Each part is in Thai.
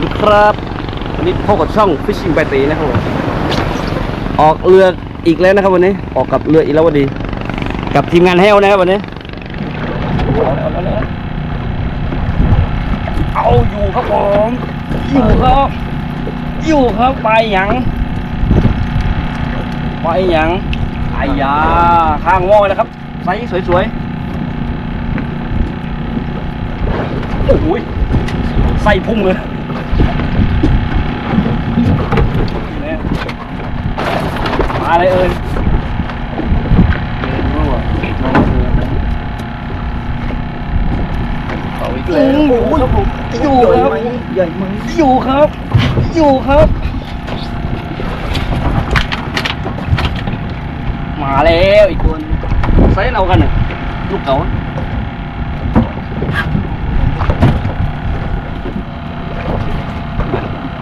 วัสดีครับวันนี้พบกับช่อง Fishing ไปตีนะครับผมออกเรืออีกแล้วนะครับวันนี้ ออกกับเรืออีกแล้ววันดีกับทีมงานแฮวนะครับวันนี้ เอาอยู่ครับผม อยู่ครับ อยู่ครับไปหยัง ไปหยังไอ้ยาข้างหม้อนะครับไซส์สวยๆ โอ้โหยไส้พุ่งเลยนี่ มาเลยเอ้ยเอาอีกแล้วครับผมอยู่ครับใหญ่ไหมอยู่ครับ อยู่ครับ มาแล้วอีกคนไซส์เรากันน่ะลูกเก๋า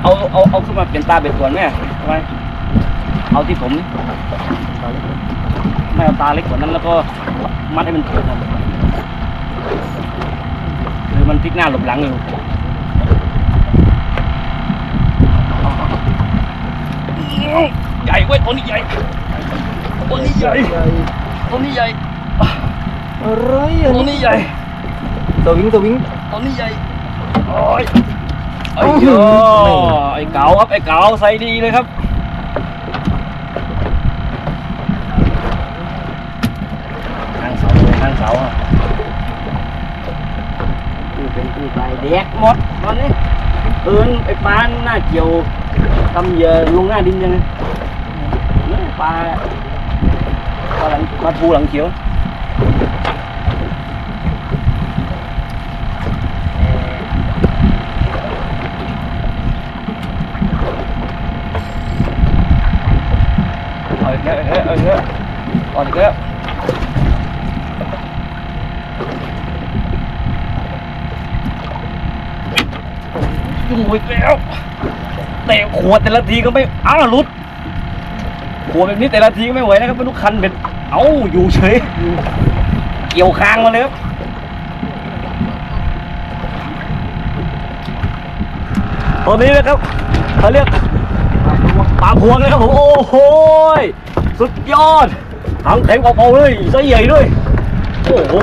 เอาเอาเอาขึ้นมาเปลี่ยนตาเบ็ดก่อนแม่ทำไม เอาที่ผมนี่ไม่เอาตาเล็กกว่านั้นแล้วก็มัดให้มันถูกนะหรือมันพลิกหน้าหลบหลังอยู่ใหญ่เว้ยตัวนี้ใหญ่ตัวนี้ใหญ่ใหญ่ตัวนี้ใหญ่อะไรอันตัวนี้นี้ใหญ่สวิงสวิงตัวนี้ใหญ่โอ้ยไอ้อื้อหืโยอไอ้เก๋าครับไอ้เก๋าใส่ดีเลยครับข้างเสาเลยข้างเสาอะ นี่เป็นตู้ใส่แดกหมดตอนนี้เอินไอ้ปลาหน้าเกี่ยวทำเหยื่อลงหน้าดินยังไงเนี่ยปลาปลาหลังปลาทูหลังเขียว เอาอีกแล้วเอาอีกแล้วเอาอีกแล้วอยู่อีกแล้วเตะขวดแต่ละทีก็ไม่อ้าวหลุดขวดแบบนี้แต่ละทีก็ไม่ไหวนะครับไม่รู้คันเบ็ดเอ้าอยู่เฉยเกี่ยวคางมาเลยครับตอนนี้นะครับเขาเรียกปาพวงเลยครับผมโอ้โหสุดยอดถังแข็งเปาๆเลยไส้ใหญ่ด้วยโอ้โห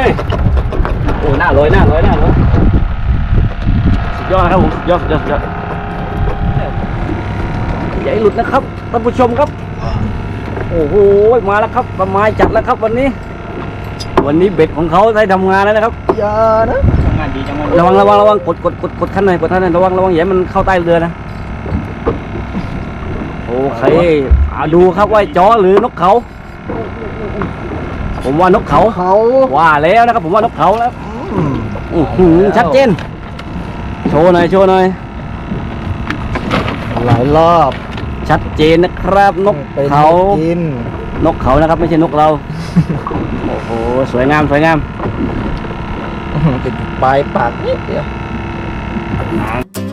ยโอ้หน้าลอยหน้าลอยหน้าลอย ยอดครับผมสุดยอดสุดยอดสุดยอดอย่าให้หลุดนะครับท่านผู้ชมครับ โอ้โหมาแล้วครับประมาณจัดแล้วครับวันนี้ วันนี้เบ็ดของเขาได้ทำงานแล้วนะครับอย่านะทำงานดีจังระวังระวังระวังกดกดกดกดขั้นหน่อยกดขั้นหน่อยระวังระวังอย่าให้มันเข้าใต้เรือนะโอเคอาดูครับว่าจอหรือนกเขา ผมว่านกเขาเขาว่าแล้วนะครับผมว่านกเขาแล้วอืมอื้อหือชัดเจน โชว์หน่อยโชว์หน่อยหลายรอบชัดเจนนะครับนกเป็นเขากินนกเขานะครับ ไม่ใช่นกเรา โอ้โหสวยงามสวยงามติดปลายปากนิดเดียวอ่า